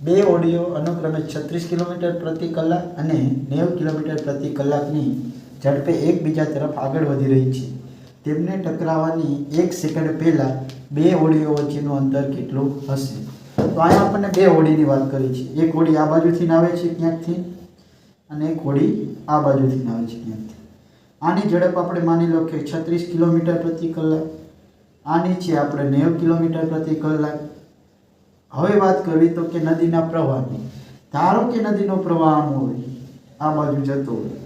બે ઓડિયો અનુક્રમે છત્રીસ કિલોમીટર પ્રતિ કલાક અને નેવું કિલોમીટર પ્રતિ કલાકની ઝડપે એકબીજા તરફ આગળ વધી રહી છે. તેમને ટકરાવવાની એક સેકન્ડ પહેલાં બે ઓડિયો વચ્ચેનું અંતર કેટલું હશે? તો અહીંયા આપણને બે ઓડીની વાત કરી છે. એક ઓડી આ બાજુથી આવે છે ક્યાંકથી? અને એક ઓડી આ બાજુથી આવે છે ક્યાંકથી? આની ઝડપ આપણે માની લો કે છત્રીસ કિલોમીટર પ્રતિ કલાક. આની છે આપણે નેવું કિલોમીટર પ્રતિ કલાક. હવે વાત કરવી તો કે નદીના પ્રવાહની. ધારો કે નદીનો પ્રવાહ આમ હોય, આ બાજુ જતો હોય.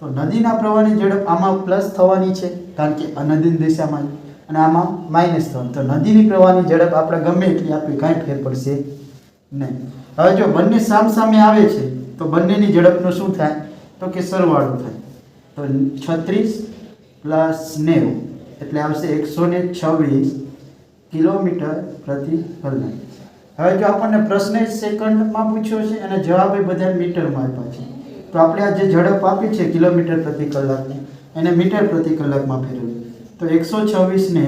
તો નદીના પ્રવાહની ઝડપ આમાં પ્લસ થવાની છે, કારણ કે આ નદીની દિશામાં અને આમાં માઇનસ થવાની. તો નદીની પ્રવાહની ઝડપ આપણે ગમે એટલી આપી કાંઈ ફેર પડશે નહીં. હવે જો બંને સામ સામે આવે છે, તો બંનેની ઝડપનું શું થાય? તો કે સરવાળો થાય. તો છત્રીસ પ્લસ નેવું, એટલે આવશે એકસો ને છવ્વીસ. કિલોમીટર પ્રતિ કલાક હવે જો આપણને પ્રશ્ન સેકન્ડમાં પૂછ્યો છે અને જવાબ એ બધા મીટરમાં આપ્યા છે. તો આપણે આ જે ઝડપ આપી છે કિલોમીટર પ્રતિ કલાકની. એને મીટર પ્રતિ કલાકમાં ફેરવીએ તો એકસો છવ્વીસને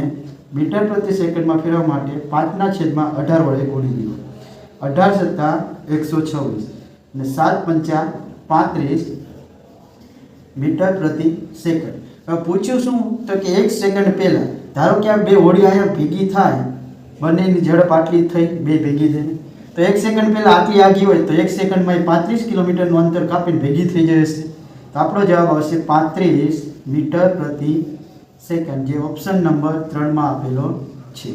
મીટર પ્રતિ સેકન્ડમાં ફેરવવા માટે પાંચના છેદમાં અઢાર વડે ગુણી દીધું. અઢાર સત્તા એકસો છવ્વીસ. અને સાત પંચા પાંત્રીસ મીટર પ્રતિ સેકન્ડ. પૂછ્યું શું? તો કે એક સેકન્ડ પહેલાં, ધારો કે આ બે હોડી અહીંયા ભેગી થાય, બંનેની ઝડપ આટલી થઈ, બે ભેગી થઈને. તો એક સેકન્ડ પહેલાં આટલી આગી હોય, તો એક સેકન્ડમાં એ પાંત્રીસ કિલોમીટરનું અંતર કાપીને ભેગી થઈ જશે તો આપણો જવાબ આવશે પાંત્રીસ મીટર પ્રતિ સેકન્ડ જે ઓપ્શન નંબર ત્રણમાં આપેલો છે.